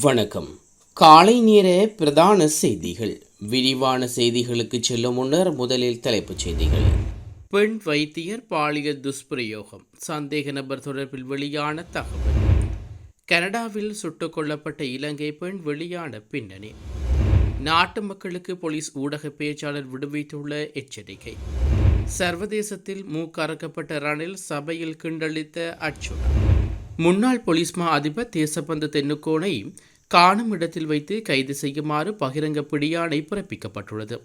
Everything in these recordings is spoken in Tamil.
வணக்கம். காலை நேர பிரதான செய்திகள். விரிவான செய்திகளுக்கு செல்லும் முன்னர் முதலில் தலைப்புச் செய்திகள். பெண் வைத்தியர் பாலியல் துஷ்பிரயோகம். சந்தேக நபர் தொடர்பில் வெளியான தகவல். கனடாவில் சுட்டுக் கொல்லப்பட்ட இலங்கை பெண் வெளியான பின்னணி. நாட்டு மக்களுக்கு போலீஸ் ஊடக பேச்சாளர் விடுவித்துள்ள எச்சரிக்கை. சர்வதேசத்தில் மூக்கறக்கப்பட்ட ரணில் சபையில் கிண்டளித்த அச்சுடன். முன்னாள் போலீஸ் மா அதிபர் தேசபந்து தென்னுக்கோனை காணும் இடத்தில் வைத்து கைது செய்யுமாறு பகிரங்க பிடியாணை பிறப்பிக்கப்பட்டுள்ளது.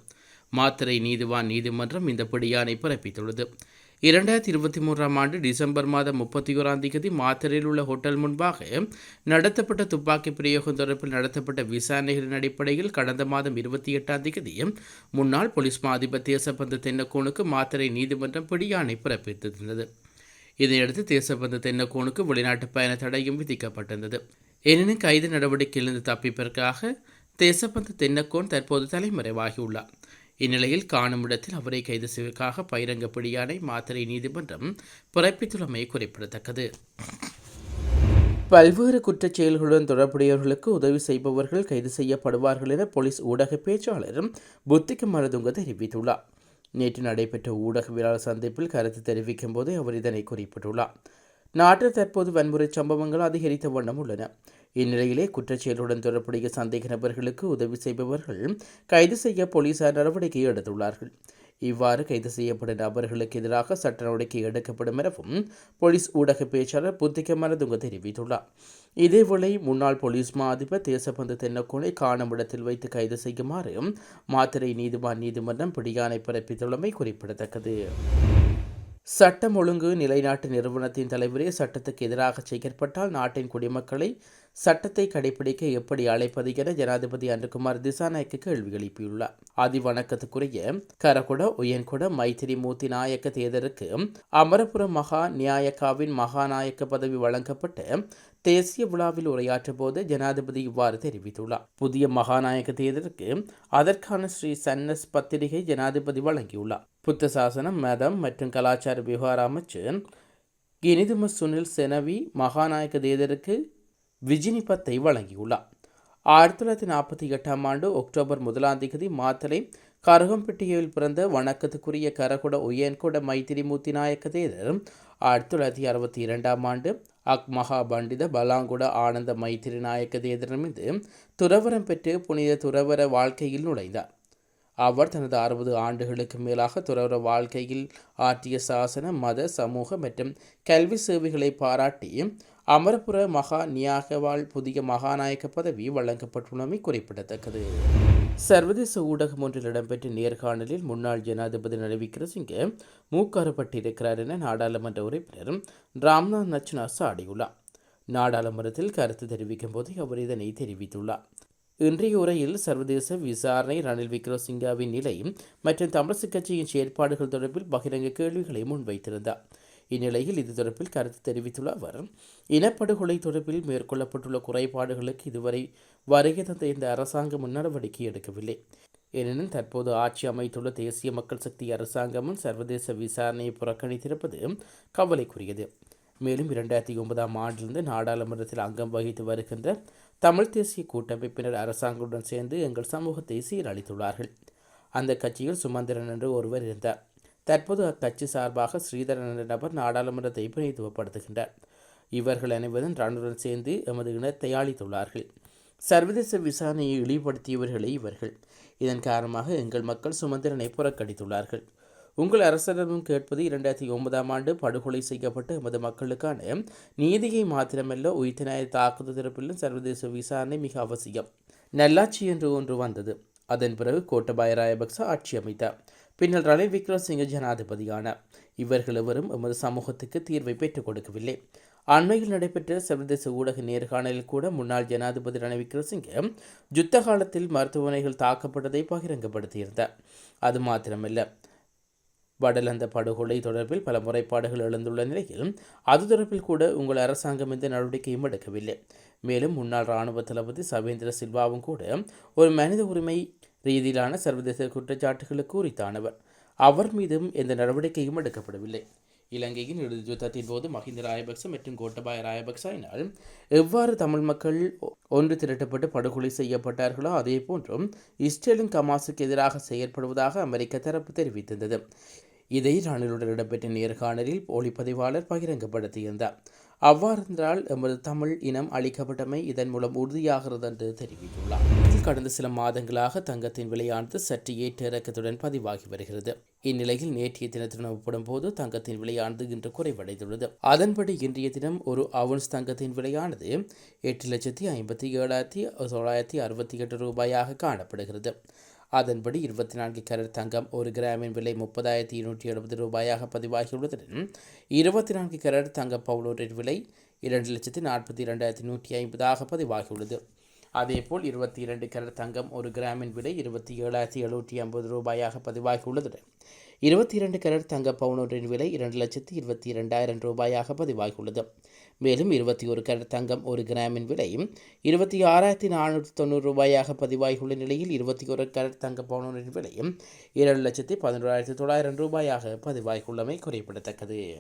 மாத்திரை நீதிவான் நீதிமன்றம் இந்த பிடியாணை பிறப்பித்துள்ளது. இரண்டாயிரத்தி இருபத்தி மூன்றாம் ஆண்டு டிசம்பர் மாதம் முப்பத்தி ஓராம் தேதி மாத்திரையில் உள்ள ஹோட்டல் முன்பாக நடத்தப்பட்ட துப்பாக்கி பிரயோகம் தொடர்பில் நடத்தப்பட்ட விசாரணைகளின் அடிப்படையில் கடந்த மாதம் இருபத்தி எட்டாம் தேதி முன்னாள் போலீஸ் மா அதிபர் தேசபந்து தென்னக்கோனுக்கு மாத்திரை நீதிமன்றம் பிடியாணை பிறப்பித்திருந்தது. இதையடுத்து தேசபந்து தென்னக்கோனுக்கு வெளிநாட்டு பயண தடையும் விதிக்கப்பட்டிருந்தது. எனினும் கைது நடவடிக்கையிலிருந்து தப்பிப்பதற்காக தேசபந்து தென்னக்கோன் தற்போது தலைமறைவாகியுள்ளார். இந்நிலையில் காணும் இடத்தில் அவரை கைது செய்வதற்காக பகிரங்க பிடியானை மாத்திரை நீதிமன்றம் பிறப்பித்துள்ளமை குறிப்பிடத்தக்கது. பல்வேறு குற்றச் செயல்களுடன் தொடர்புடையவர்களுக்கு உதவி செய்பவர்கள் கைது செய்யப்படுவார்கள் என போலீஸ் ஊடக பேச்சாளரும் புத்திக்கு மருதுங்க தெரிவித்துள்ளார். நேற்று நடைபெற்ற ஊடகவியலாளர் சந்திப்பில் கருத்து தெரிவிக்கும் போது அவர் இதனை குறிப்பிட்டுள்ளார். நாட்டில் தற்போது வன்முறை சம்பவங்கள் அதிகரித்த வண்ணம் உள்ளன. இந்நிலையிலே குற்றச்செயலுடன் தொடர்புடைய சந்தேக நபர்களுக்கு உதவி செய்பவர்கள் கைது செய்ய போலீசார் நடவடிக்கை எடுத்துள்ளார்கள். இவ்வாறு கைது செய்யப்பட்ட நபர்களுக்கு எதிராக சட்ட நடவடிக்கை எடுக்கப்படும் எனவும் போலீஸ் ஊடக பேச்சாளர் புத்திக மரதுங்க தெரிவித்துள்ளார். இதேவேளை முன்னாள் போலீஸ் மா அதிபர் தேசபந்து தென்னக்கோனை காணும் இடத்தில் வைத்து கைது செய்யுமாறு மாத்திரை நீதிவான் நீதிமன்றம் பிடியானை பிறப்பித்துள்ளமை குறிப்பிடத்தக்கது. சட்டம் ஒழுங்கு நிலைநாட்டு நிறுவனத்தின் தலைவரே சட்டத்துக்கு எதிராக செயற்பட்டால் நாட்டின் குடிமக்களை சட்டத்தை கடைபிடிக்க எப்படி அழைப்பது என ஜனாதிபதி அன்றுகுமார் திசாநாயக்க கேள்வி எழுப்பியுள்ளார். ஆதி வணக்கத்துக்குரிய கரகுட உயன்குட மைத்திரி மூர்த்தி நாயக்க தேர்தலுக்கு அமரபுரம் மகா நியாயக்காவின் மகாநாயக்க பதவி வழங்கப்பட்ட தேசிய விழாவில் உரையாற்றும் போது ஜனாதிபதி இவ்வாறு தெரிவித்துள்ளார். புதிய மகாநாயக தேர்தலுக்கு அதற்கான ஸ்ரீ சன்னஸ் பத்திரிகை ஜனாதிபதி வழங்கியுள்ளார். புத்த சாசனம் மதம் மற்றும் கலாச்சார விவகார அமைச்சர் கினிதும சுனில் செனவி மகாநாயக தேர்தலுக்கு விஜினிபத்தை வழங்கியுள்ளார். ஆயிரத்தி தொள்ளாயிரத்தி நாற்பத்தி எட்டாம் ஆண்டு அக்டோபர் முதலாம் தேதி மாத்தலை கரகம்பட்டியில் பிறந்த வணக்கத்துக்குரிய கரகுட உயன்குட மைத்திரிமூர்த்தி நாயக்க தேரர் ஆயிரத்தி தொள்ளாயிரத்தி அறுபத்தி இரண்டாம் ஆண்டு அக் மகா பண்டித பலாங்குட ஆனந்த மைத்திரி நாயக்க தேதரிடமிருந்து துறவரம் பெற்று புனித துறவர வாழ்க்கையில் நுழைந்தார். அவர் தனது அறுபது ஆண்டுகளுக்கு மேலாக துறவர வாழ்க்கையில் ஆற்றிய சாசன மத சமூக மற்றும் கல்வி சேவைகளை பாராட்டி அமரபுர மகா நியாகவால் புதிய மகாநாயக பதவி வழங்கப்பட்டுள்ளமை குறிப்பிடத்தக்கது. சர்வதேச ஊடகம் ஒன்றில் இடம்பெற்ற நேர்காணலில் முன்னாள் ஜனாதிபதி ரணில் விக்ரமசிங்கே மூக்காரப்பட்டிருக்கிறார் என நாடாளுமன்ற உறுப்பினர் ராம்நாத் நச்சுனா சாடியுள்ளார் நாடாளுமன்றத்தில் கருத்து தெரிவிக்கும் போது அவர் இதனை தெரிவித்துள்ளார். இன்றைய உரையில் சர்வதேச விசாரணை ரணில் விக்ரமசிங்காவின் நிலை மற்றும் தமிழரசுக் கட்சியின் செயற்பாடுகள் தொடர்பில் பகிரங்க கேள்விகளை முன்வைத்திருந்தார். இந்நிலையில் இது தொடர்பில் கருத்து தெரிவித்துள்ள அவர் இனப்படுகொலை தொடர்பில் மேற்கொள்ளப்பட்டுள்ள குறைபாடுகளுக்கு இதுவரை வருகை தந்த இந்த அரசாங்கம் நடவடிக்கை எடுக்கவில்லை. எனினும் தற்போது ஆட்சி அமைத்துள்ள தேசிய மக்கள் சக்தி அரசாங்கமும் சர்வதேச விசாரணையை புறக்கணித்திருப்பது கவலைக்குரியது. மேலும் இரண்டாயிரத்தி ஒன்பதாம் ஆண்டிலிருந்து நாடாளுமன்றத்தில் அங்கம் வகித்து வருகின்ற தமிழ் தேசிய கூட்டமைப்பினர் அரசாங்கத்துடன் சேர்ந்து எங்கள் சமூகத்தை சீரழித்துள்ளார்கள். அந்த கட்சியில் சுமந்திரன் என்று ஒருவர் இருந்தார். தற்போது அக்கட்சி சார்பாக ஸ்ரீதரன் என்ற நபர் நாடாளுமன்றத்தை பிரதித்துவப்படுத்துகின்றார் இவர்கள் அனைவரும் ராணுடன் சேர்ந்து எமது இனத்தை அளித்துள்ளார்கள் சர்வதேச விசாரணையை இழிவுபடுத்தியவர்களே இவர்கள். இதன் காரணமாக எங்கள் மக்கள் சுமந்திரனை புறக்கணித்துள்ளார்கள். உங்கள் அரசிடமும் கேட்பது இரண்டாயிரத்தி ஒன்பதாம் ஆண்டு படுகொலை செய்யப்பட்ட எமது மக்களுக்கான நீதியை மாத்திரமல்ல உயிர்த்தினாய தாக்குதல் தரப்பிலும் சர்வதேச விசாரணை மிக அவசியம். நல்லாட்சி என்று ஒன்று வந்தது. அதன் பிறகு கோட்டபாய ராயபக்ச ஆட்சி அமைத்தார். பின்னர் ரணில் விக்ரமசிங்க ஜனாதிபதியானார் இவர்கள் எவரும் எமது சமூகத்துக்கு தீர்வை பெற்றுக் கொடுக்கவில்லை. அண்மையில் நடைபெற்ற சர்வதேச ஊடக நேர்காணலில் கூட முன்னாள் ஜனாதிபதி ரணில் விக்ரமசிங்க யுத்த காலத்தில் மருத்துவமனைகள் தாக்கப்பட்டதை பகிரங்கப்படுத்தியிருந்தார் அது மாத்திரமல்ல. வடலந்த படுகொலை தொடர்பில் பல முறைப்பாடுகள் எழுந்துள்ள நிலையில் அது தொடர்பில் கூட உங்கள் அரசாங்கம் எந்த நடவடிக்கையும் எடுக்கவில்லை. மேலும் முன்னாள் இராணுவ தளபதி சவேந்திர சில்வாவும் கூட ஒரு மனித உரிமை ரீதியிலான சர்வதேச குற்றச்சாட்டுகளுக்கு உரித்தானவர். அவர் மீதும் எந்த நடவடிக்கையும் எடுக்கப்படவில்லை. இலங்கையின் இறுதி யுத்தத்தின் போது மஹிந்த ராயபக்ச மற்றும் கோட்டபாய ராயபக்சாயினால் எவ்வாறு தமிழ் மக்கள் ஒன்று திரட்டப்பட்டு படுகொலை செய்யப்பட்டார்களோ அதே போன்றும் இஸ்ரேலின் கமாசுக்கு எதிராக செயற்படுவதாக அமெரிக்க தரப்பு தெரிவித்திருந்தது. இதை ரணிலுடன் இடம்பெற்ற நேர்காணலில் ஒளிப்பதிவாளர் பகிரங்கப்படுத்தியிருந்தார். அவ்வாறென்றால் எமது தமிழ் இனம் அளிக்கப்பட்டமை இதன் மூலம் உறுதியாகிறது என்று தெரிவித்துள்ளார் கடந்த சில மாதங்களாக தங்கத்தின் விலையானது சற்று ஏற்ற இறக்கத்துடன் பதிவாகி வருகிறது. இந்நிலையில் நேற்றைய தினத்துடன் ஒப்பிடும் போது தங்கத்தின் விலையானது இன்று குறைவடைந்துள்ளது. அதன்படி இன்றைய தினம் ஒரு அவுன்ஸ் தங்கத்தின் விலையானது எட்டு லட்சத்தி ஐம்பத்தி ஏழாயிரத்தி தொள்ளாயிரத்தி அறுபத்தி எட்டு ரூபாயாக காணப்படுகிறது. அதன்படி இருபத்தி நான்கு கேரட் தங்கம் ஒரு கிராமின் விலை முப்பதாயிரத்தி இருநூற்றி எழுபது ரூபாயாக பதிவாகியுள்ளதுடன் இருபத்தி நான்கு கேரட் தங்க பவுலோரின் விலை இரண்டு லட்சத்தி நாற்பத்தி இரண்டாயிரத்தி நூற்றி ஐம்பதாக பதிவாகியுள்ளது. அதேபோல் இருபத்தி இரண்டு கேரட் தங்கம் ஒரு கிராமின் விலை இருபத்தி ஏழாயிரத்தி எழுநூற்றி ஐம்பது ரூபாயாக பதிவாகியுள்ளதுடன் இருபத்தி இரண்டு கரட் தங்க பவுனொன்றின் விலை இரண்டு லட்சத்தி இருபத்தி இரண்டாயிரம் ரூபாயாக பதிவாகியுள்ளது. மேலும் இருபத்தி ஒரு கரட் தங்கம் ஒரு கிராமின் விலையும் இருபத்தி ஆறாயிரத்தி நானூற்றி தொண்ணூறு ரூபாயாக பதிவாகியுள்ள நிலையில் இருபத்தி ஒரு கரட் தங்க பவுனின் விலையும் இரண்டு லட்சத்தி பதினோராயிரத்தி தொள்ளாயிரம் ரூபாயாக பதிவாகியுள்ளமை குறிப்பிடத்தக்கது.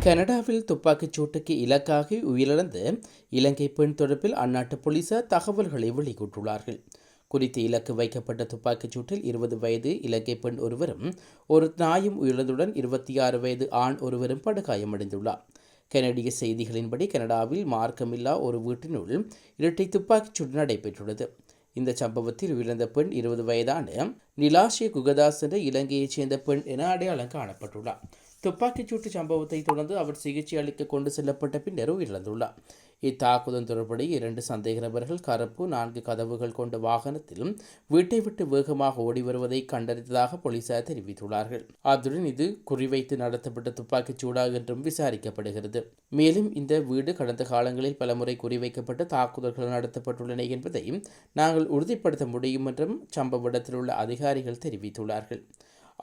கனடாவில் துப்பாக்கிச் சூட்டுக்கு இலக்காகி உயிரிழந்த இலங்கை பெண் தொடர்பில் அந்நாட்டு போலீசார் தகவல்களை வெளியிட்டுள்ளார்கள். குறித்து இலக்கு வைக்கப்பட்ட துப்பாக்கிச் சூட்டில் இருபது வயது இலங்கை பெண் ஒருவரும் ஒரு நாயும் உயிரிழந்துடன் இருபத்தி ஆறு வயது ஆண் ஒருவரும் படுகாயமடைந்துள்ளார். கனடிய செய்திகளின்படி கனடாவில் மார்க்கமில்லா ஒரு வீட்டினுள் இரட்டை துப்பாக்கிச் சூடு நடைபெற்றுள்ளது. இந்த சம்பவத்தில் உயிரிழந்த பெண் இருபது வயதான நிலாஷே குகதாஸ் என்ற இலங்கையைச் சேர்ந்த பெண் என அடையாளம் காணப்பட்டுள்ளார். துப்பாக்கிச் சூட்டு சம்பவத்தை தொடர்ந்து அவர் சிகிச்சை அளிக்க கொண்டு செல்லப்பட்ட பின்னர் உயிரிழந்துள்ளார். இத்தாக்குதல் தொடர்புடைய இரண்டு சந்தேக நபர்கள் கருப்பு நான்கு கதவுகள் கொண்ட வாகனத்திலும் வீட்டை விட்டு வேகமாக ஓடி வருவதை கண்டறிந்ததாக போலீசார் தெரிவித்துள்ளார்கள். அத்துடன் இது குறிவைத்து நடத்தப்பட்ட துப்பாக்கிச் சூடா என்றும் விசாரிக்கப்படுகிறது. மேலும் இந்த வீடு கடந்த காலங்களில் பலமுறை குறிவைக்கப்பட்டு தாக்குதல்கள் நடத்தப்பட்டுள்ளன என்பதை நாங்கள் உறுதிப்படுத்த முடியும் என்றும் சம்பவ இடத்தில் உள்ள அதிகாரிகள் தெரிவித்துள்ளார்கள்.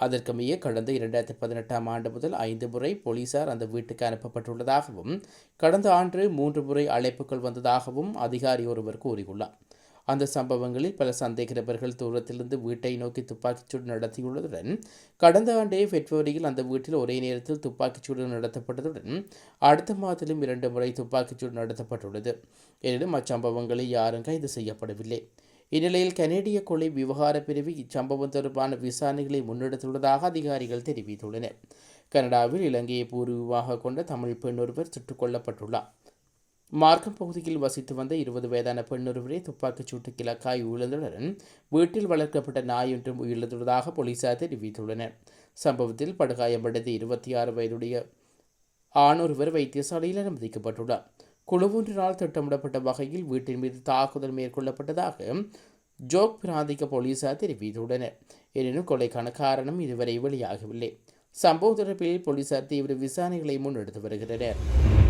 அதற்குமைய கடந்த இரண்டாயிரத்தி பதினெட்டாம் ஆண்டு முதல் ஐந்து முறை போலீசார் அந்த வீட்டுக்கு அனுப்பப்பட்டுள்ளதாகவும் கடந்த ஆண்டு மூன்று முறை அழைப்புகள் வந்ததாகவும் அதிகாரி ஒருவர் கூறியுள்ளார். அந்த சம்பவங்களில் பல சந்தேக நபர்கள் தூரத்திலிருந்து வீட்டை நோக்கி துப்பாக்கிச்சூடு நடத்தியுள்ளதுடன் கடந்த ஆண்டே பிப்ரவரியில் அந்த வீட்டில் ஒரே நேரத்தில் துப்பாக்கிச்சூடு நடத்தப்பட்டதுடன் அடுத்த மாதத்திலும் இரண்டு முறை துப்பாக்கிச்சூடு நடத்தப்பட்டுள்ளது. எனினும் அச்சம்பவங்களில் யாரும் கைது செய்யப்படவில்லை. இந்நிலையில் கனேடிய கொலை விவகார பிரிவு இச்சம்பவம் தொடர்பான விசாரணைகளை முன்னெடுத்துள்ளதாக அதிகாரிகள் தெரிவித்துள்ளனர். கனடாவில் இலங்கையை பூர்வீகமாக கொண்ட தமிழ் பெண் ஒருவர் சுட்டுக் கொல்லப்பட்டுள்ளார். மார்க்கம் பகுதியில் வசித்து வந்த இருபது வயதான பெண்ணொருவரை துப்பாக்கிச் சூட்டு கிழக்காய் உயிரிழந்துடன் வீட்டில் வளர்க்கப்பட்ட நாய் ஒன்றும் உயிரிழந்துள்ளதாக போலீசார் தெரிவித்துள்ளனர். சம்பவத்தில் படுகாயமடைந்த இருபத்தி ஆறு வயதுடைய ஆணொருவர் வைத்தியசாலையில் அனுமதிக்கப்பட்டுள்ளார். குழுவொன்றினால் திட்டமிடப்பட்ட வகையில் வீட்டின் மீது தாக்குதல் மேற்கொள்ளப்பட்டதாக ஜோக் பிராந்திக போலீசார் தெரிவித்துள்ளனர். எனினும் கொலைக்கான காரணம் இதுவரை வெளியாகவில்லை. சம்பவ தொடர்பில் போலீசார் தீவிர விசாரணைகளை முன்னெடுத்து வருகின்றனர்.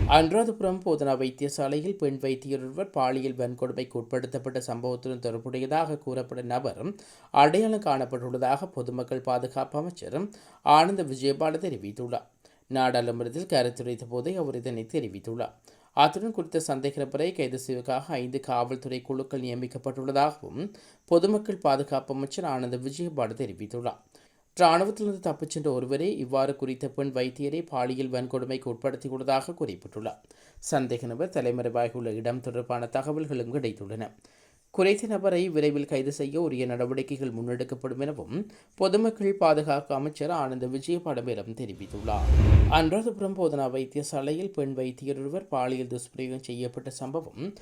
அனுராதபுரம் போதனா வைத்தியசாலையில் பெண் வைத்தியர் ஒருவர் பாலியல் வன்கொடுமைக்கு உட்படுத்தப்பட்ட சம்பவத்துடன் தொடர்புடையதாக கூறப்படும் நபர் அடையாளம் காணப்பட்டுள்ளதாக பொதுமக்கள் பாதுகாப்பு அமைச்சர் ஆனந்த விஜயபால தெரிவித்துள்ளார். நாடாளுமன்றத்தில் கருத்துரைத்த போதே அவர் இதனை தெரிவித்துள்ளார். அத்துடன் குறித்த சந்தேக நபரை கைது செய்வதற்காக ஐந்து காவல்துறை குழுக்கள் நியமிக்கப்பட்டுள்ளதாகவும் பொதுமக்கள் பாதுகாப்பு அமைச்சர் ஆனந்த விஜயபாடு தெரிவித்துள்ளார். இராணுவத்திலிருந்து தப்பிச் சென்ற ஒருவரே இவ்வாறு குறித்த பெண் வைத்தியரை பாலியல் வன்கொடுமைக்கு உட்படுத்தியுள்ளதாக குறிப்பிட்டுள்ளார். சந்தேக நபர் தலைமறைவாகியுள்ள இடம் தொடர்பான தகவல்களும் கிடைத்துள்ளன. குறைத்த நபரை விரைவில் கைது செய்ய உரிய நடவடிக்கைகள் முன்னெடுக்கப்படும் எனவும் பொதுமக்கள் பாதுகாப்பு அமைச்சர் ஆனந்த விஜயபாடமிடம் தெரிவித்துள்ளார். அன்றாதபுரம் போதனா வைத்தியசாலையில் பெண் வைத்தியர் ஒருவர் பாலியல் துஷ்பிரயோகம் செய்யப்பட்ட சம்பவம்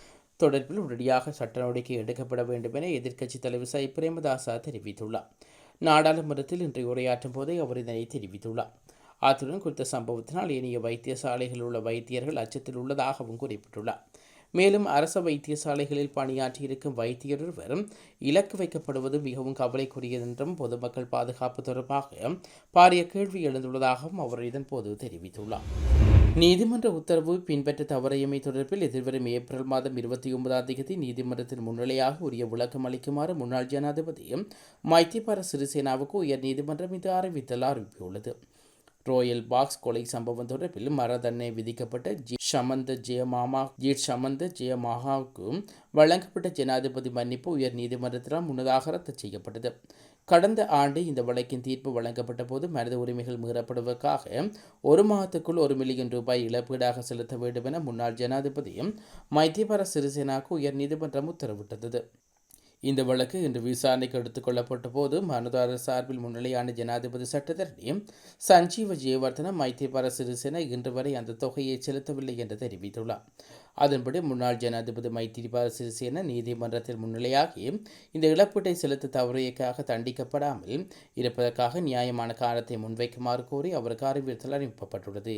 தொடர்பில் உடனடியாக சட்ட நடவடிக்கை எடுக்கப்பட வேண்டும் என எதிர்க்கட்சித் தலைவர் சை. பிரேமதாசா தெரிவித்துள்ளார். நாடாளுமன்றத்தில் இன்று உரையாற்றும் போதே அவர் இதனை தெரிவித்துள்ளார். அத்துடன் குறித்த சம்பவத்தினால் ஏனைய வைத்தியசாலைகளில் உள்ள வைத்தியர்கள் அச்சத்தில் உள்ளதாகவும் குறிப்பிட்டுள்ளார். மேலும் அரச வைத்தியசாலைகளில் பணியாற்றியிருக்கும் வைத்தியர் ஒருவர் இலக்கு வைக்கப்படுவது மிகவும் கவலைக்குரியது என்றும் பொதுமக்கள் பாதுகாப்பு தொடர்பாக பாரிய கேள்வி எழுந்துள்ளதாகவும் அவர் இதன்போது தெரிவித்துள்ளார். நீதிமன்ற உத்தரவு பின்பற்ற தவறையமை தொடர்பில் எதிர்வரும் ஏப்ரல் மாதம் இருபத்தி ஒன்பதாம் தேதி நீதிமன்றத்தின் முன்னிலையாக உரிய விளக்கம் அளிக்குமாறு முன்னாள் ஜனாதிபதி மைத்திபார சிறிசேனாவுக்கு உயர் நீதிமன்றம் இது அறிவித்தல் அறிவித்துள்ளது. ரோயல் பாக்ஸ் கொலை சம்பவம் தொடர்பில் மரதண்டனை விதிக்கப்பட்ட ஜி ஷமந்த ஜெயமாமா ஜி ஷமந்த ஜெயமாகாவுக்கும் வழங்கப்பட்ட ஜனாதிபதி மன்னிப்பு உயர் நீதிமன்றத்தினால் முன்னதாக ரத்து செய்யப்பட்டது. கடந்த ஆண்டு இந்த வழக்கின் தீர்ப்பு வழங்கப்பட்ட போது மனித உரிமைகள் மீறப்படுவதற்காக ஒரு மாதத்துக்குள் ஒரு மில்லியன் ரூபாய் இழப்பீடாக செலுத்த வேண்டும் என முன்னாள் ஜனாதிபதியும் மைத்தியபர சிறிசேனாவுக்கு உயர் நீதிமன்றம் உத்தரவிட்டது. இந்த வழக்கு இன்று விசாரணைக்கு எடுத்துக் கொள்ளப்பட்ட போது மனுதாரர் சார்பில் முன்னிலையான ஜனாதிபதி சட்டத்தரணி சஞ்சீவ ஜெயவர்தன மைத்திரிபால சிறிசேனா இன்று வரை அந்த தொகையை செலுத்தவில்லை என்று தெரிவித்துள்ளார். அதன்படி முன்னாள் ஜனாதிபதி மைத்திரிபால சிறிசேன நீதிமன்றத்தில் முன்னிலையாகி இந்த இழப்பீட்டை செலுத்த தவறியக்காக தண்டிக்கப்படாமல் இருப்பதற்காக நியாயமான காரணத்தை முன்வைக்குமாறு கோரி அவருக்கு அறிவித்தல் அனுப்பப்பட்டுள்ளது